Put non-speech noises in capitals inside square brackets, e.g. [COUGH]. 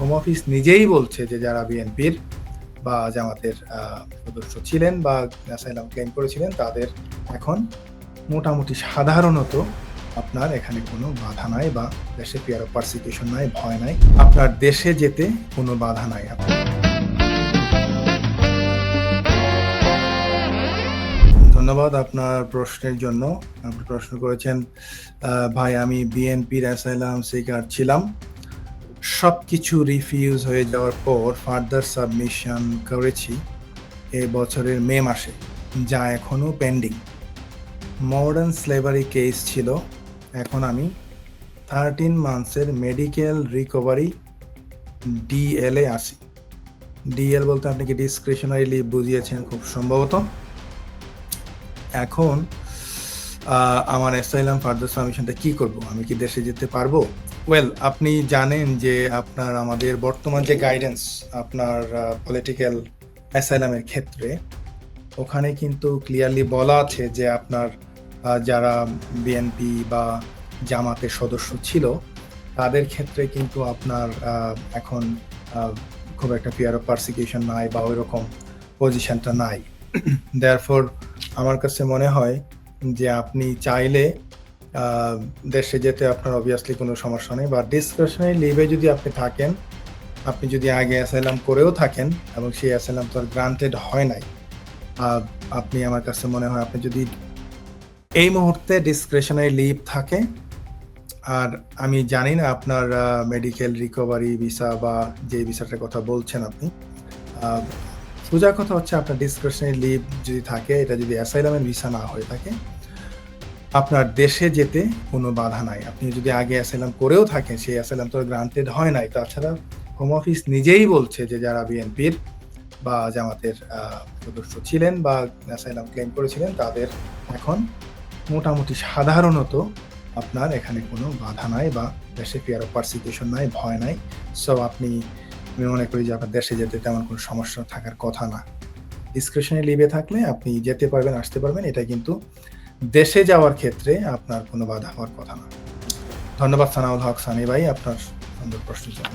Home office নিজেই বলছে যে যারা বিএনপির বা জামাতের সদস্য ছিলেন বা অ্যাসাইলাম ক্লেম করেছিলেন, তাদের এখন মোটামুটি সাধারণত আপনার এখানে কোনো বাধা নাই বা দেশে ফিয়ার অফ পারসিকিউশন নাই, ভয় নাই। আপনার দেশে যেতে কোনো বাধা নাই। ধন্যবাদ আপনার প্রশ্নের জন্য। আপনি প্রশ্ন করেছেন ভাই, আমি বিএনপির অ্যাসাইলাম সিকার ছিলাম। সব কিছু রিফিউজ হয়ে যাওয়ার পর ফার্দার সাবমিশন করেছি এ বছরের মে মাসে, যা এখনও পেন্ডিং মডার্ন স্লেভারি কেস ছিল, এখন আমি থার্টিন মান্থসের মেডিকেল রিকভারি ডিএলএ আসি ডিএল বলতে আপনি কি ডিসক্রিশনারি লিভ বুঝিয়েছেন খুব সম্ভবত? এখন আমার অ্যাসাইলাম ফার্দার সাবমিশনটা কি করব? আমি কি দেশে যেতে পারব? ওয়েল আপনি জানেন যে আপনার, আমাদের বর্তমান যে গাইডেন্স আপনার পলিটিক্যাল অ্যাসাইলামের ক্ষেত্রে, ওখানে কিন্তু ক্লিয়ারলি বলা আছে যে আপনার যারা বিএনপি বা জামাতের সদস্য ছিল, তাদের ক্ষেত্রে কিন্তু আপনার এখন খুব একটা ফিয়ার অফ পারসিকিউশন নাই বা ওই রকম পজিশনটা নাই। [CLEARS THROAT] দেয়ারফর আমার কাছে মনে হয় যে আপনি চাইলে দেশে যেতে আপনার অবভিয়াসলি কোনো সমস্যা নেই বা ডিসকাশনারি লিভে যদি আপনি থাকেন, আপনি যদি আগে অ্যাসাইলাম করেও থাকেন এবং সেই অ্যাসাইলাম তো আর গ্রান্টেড হয় নাই আপনি আমার কাছে মনে হয় আপনি যদি এই মুহূর্তে ডিসক্রিশনারি লিভ থাকে, আর আমি জানি না আপনার মেডিকেল রিকভারি ভিসা বা যে ভিসাটার কথা বলছেন আপনি সোজা কথা হচ্ছে আপনার ডিসক্রিপশনারি লিভ যদি থাকে, এটা যদি অ্যাসাইলামের ভিসা না হয়ে থাকে আপনার দেশে যেতে কোনো বাধা নাই। আপনি যদি আগে অ্যাসাইলাম করেও থাকেন, সেই অ্যাসাইলাম তো গ্রান্টেড হয় নাই। তাছাড়া হোম অফিস নিজেই বলছে যে যারা বিএনপির বা জামাতের সদস্য ছিলেন বা অ্যাসাইলাম ক্লেম করেছিলেন, তাদের এখন মোটামুটি সাধারণত আপনার এখানে কোনো বাধা নাই বা দেশে ফিয়ার অফ পারসিকিউশন নাই, ভয় নাই। সো আপনি, আমি মনে করি যে আপনার দেশে যেতে তেমন কোনো সমস্যা থাকার কথা না। ডিসক্রিপশনে লিভে থাকলে আপনি যেতে পারবেন, আসতে পারবেন। এটা কিন্তু দেশে যাওয়ার ক্ষেত্রে আপনার কোনো বাধা হওয়ার কথা না। ধন্যবাদ সানাউল হক সানি ভাই আপনার সুন্দর প্রশ্নের জন্য।